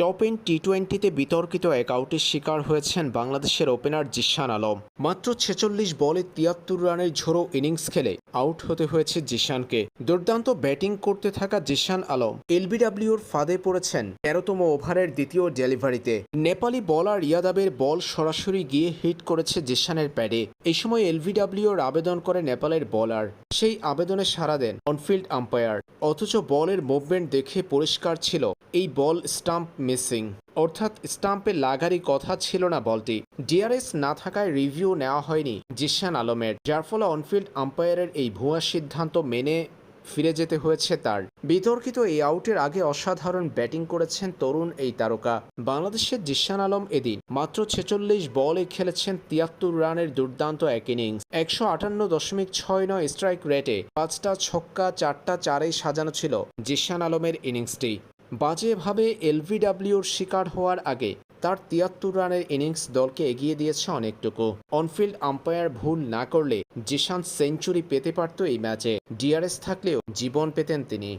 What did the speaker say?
Top N T টোয়েন্টিতে বিতর্কিত এক আউটের শিকার হয়েছেন বাংলাদেশের ওপেনার জিশান আলম। মাত্র ছেচল্লিশ বলে তিয়াত্তর রানের ঝোড়ো ইনিংস খেলে আউট হতে হয়েছে জিশানকে। দুর্দান্ত ব্যাটিং করতে থাকা জিশান আলম এলবিডাব্লিউর ফাঁদে পড়েছেন তেরোতম ওভারের দ্বিতীয় ডেলিভারিতে। নেপালি বলার ইয়াদাবের বল সরাসরি গিয়ে হিট করেছে জিশানের প্যাডে। এই সময় এলবিডাব্লিউর আবেদন করে নেপালের বলার। সেই আবেদনে সাড়া দেন অনফিল্ড আম্পায়ার। অথচ বলের মুভমেন্ট দেখে পরিষ্কার ছিল এই বল স্টাম্প মিসিং। অর্থাৎ স্টাম্পে লাগারই কথা ছিল না বলটি। ডিআরএস না থাকায় রিভিউ নেওয়া হয়নি জিশান আলমের, যার ফলে অনফিল্ড আম্পায়ারের এই ভুয়া সিদ্ধান্ত মেনে ফিরে যেতে হয়েছে তার। বিতর্কিত এই আউটের আগে অসাধারণ ব্যাটিং করেছেন তরুণ এই তারকা। বাংলাদেশের জিশান আলম এদিন মাত্র ছেচল্লিশ বলে খেলেছেন তিয়াত্তর রানের দুর্দান্ত এক ইনিংস। একশো আটান্ন দশমিক ছয় নয় স্ট্রাইক রেটে পাঁচটা ছক্কা, চারটা চারেই সাজানো ছিল জিশান আলমের ইনিংসটি। বাজেভাবে এলভিডাব্লিউর শিকার হওয়ার আগে তার তিয়াত্তর রানের ইনিংস দলকে এগিয়ে দিয়েছে অনেকটুকু। অনফিল্ড আম্পায়ার ভুল না করলে জিশান সেঞ্চুরি পেতে পারত এই ম্যাচে। ডিআরএস থাকলেও জীবন পেতেন তিনি।